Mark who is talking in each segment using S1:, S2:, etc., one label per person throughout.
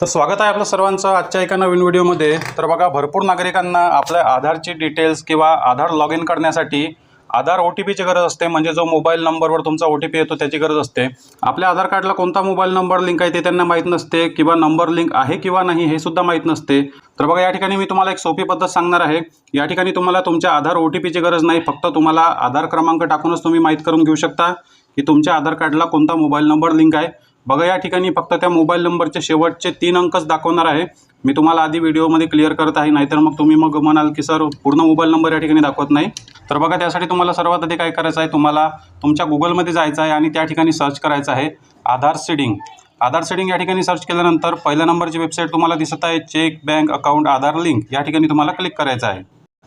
S1: तर स्वागत आहे आपलं सर्वांचं आजच्या एका नवीन व्हिडिओमध्ये. तर बघा भरपूर नागरिकांना आपल्या आधारची डिटेल्स किंवा आधार लॉग इन करण्यासाठी आधार ओ टी पीची गरज असते. म्हणजे जो मोबाईल नंबरवर तुमचा ओ टी पी येतो त्याची गरज असते. आपल्या आधार कार्डला कोणता मोबाईल नंबर लिंक आहे ते त्यांना माहीत नसते किंवा नंबर लिंक आहे किंवा नाही हे सुद्धा माहीत नसते. तर बघा या ठिकाणी मी तुम्हाला एक सोपी पद्धत सांगणार आहे. या ठिकाणी तुम्हाला तुमच्या आधार ओ टी पीची गरज नाही. फक्त तुम्हाला आधार क्रमांक टाकूनच तुम्ही माहीत करून घेऊ शकता की तुमच्या आधार कार्डला कोणता मोबाईल नंबर लिंक आहे. बघा या ठिकाणी फक्त त्या मोबाईल नंबरचे शेवटचे तीन अंकच दाखवणार आहे. मी तुम्हाला आधी व्हिडिओमध्ये क्लिअर करत आहे नाहीतर मग तुम्ही मग म्हणाल की सर पूर्ण मोबाईल नंबर या ठिकाणी दाखवत नाही. तर बघा त्यासाठी तुम्हाला सर्वात आधी काय करायचं आहे तुम्हाला तुमच्या गुगलमध्ये जायचं आहे आणि त्या ठिकाणी सर्च करायचं आहे आधार सीडिंग. आधार सेटिंग या ठिकाणी सर्च केल्यानंतर पहिल्या नंबरची वेबसाईट तुम्हाला दिसत आहे check bank account Aadhaar link. या ठिकाणी तुम्हाला क्लिक करायचं आहे.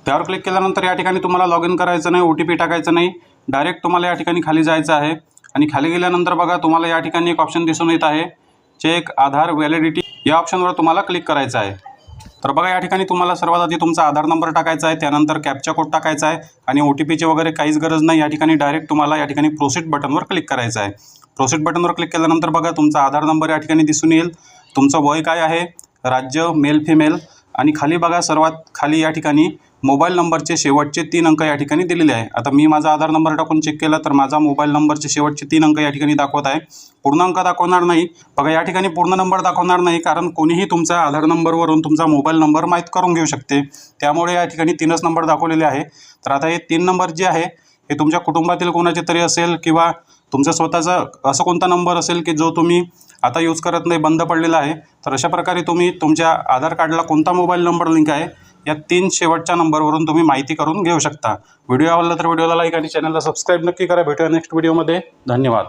S1: त्यावर क्लिक केल्यानंतर या ठिकाणी तुम्हाला लॉग इन करायचं नाही ओ टी पी टाकायचं नाही. डायरेक्ट तुम्हाला या ठिकाणी खाली जायचं आहे. आणि खाली गेल्यानंतर बघा तुम्हाला या ठिकाणी एक ऑप्शन दिसून येत आहे. चेक आधार व्हॅलिडिटी या ऑप्शनवर तुम्हाला क्लिक करायचं आहे. तर बघा या ठिकाणी तुम्हाला सर्वात आधी तुमचा आधार नंबर टाकायचा आहे त्यानंतर कॅपचा कोड टाकायचा आहे आणि ओ टी पीची वगैरे काहीच गरज नाही. या ठिकाणी डायरेक्ट तुम्हाला या ठिकाणी प्रोसिड बटनवर क्लिक करायचं आहे. प्रोसिड बटनवर क्लिक केल्यानंतर बघा तुमचा आधार नंबर या ठिकाणी दिसून येईल. तुमचं वय काय आहे? राज्य मेल फिमेल आणि खाली बघा सर्वात खाली या ठिकाणी मोबाईल नंबरचे शेवटचे तीन अंक या ठिकाणी दिलेले आहे. आता मी माझा आधार नंबर टाकून चेक केला तर माझा मोबाईल नंबरचे शेवटचे तीन अंक या ठिकाणी दाखवत आहे. पूर्ण अंक दाखवणार नाही. बघा या ठिकाणी पूर्ण नंबर दाखवणार नाही कारण कोणीही तुमचा आधार नंबरवरून तुमचा मोबाईल नंबर माहीत करून घेऊ शकते. त्यामुळे या ठिकाणी तीनच नंबर दाखवलेले आहे. तर आता हे तीन नंबर जे आहे हे तुमच्या कुटुंबातील कोणाचे तरी असेल किंवा तुमचा स्वतःचा असं कोणता नंबर असेल की जो तुम्ही आता यूज करत नाही बंद पडलेला आहे तर अशा प्रकारे तुम्ही तुमच्या आधार कार्डला कोणता मोबाईल नंबर लिंक आहे या तीन शेवटच्या नंबरवरून तुम्ही माहिती करून घेऊ शकता. व्हिडिओ आवडला तर व्हिडिओला लाईक आणि चॅनलला सबस्क्राईब नक्की करा. भेटूया नेक्स्ट व्हिडिओमध्ये धन्यवाद.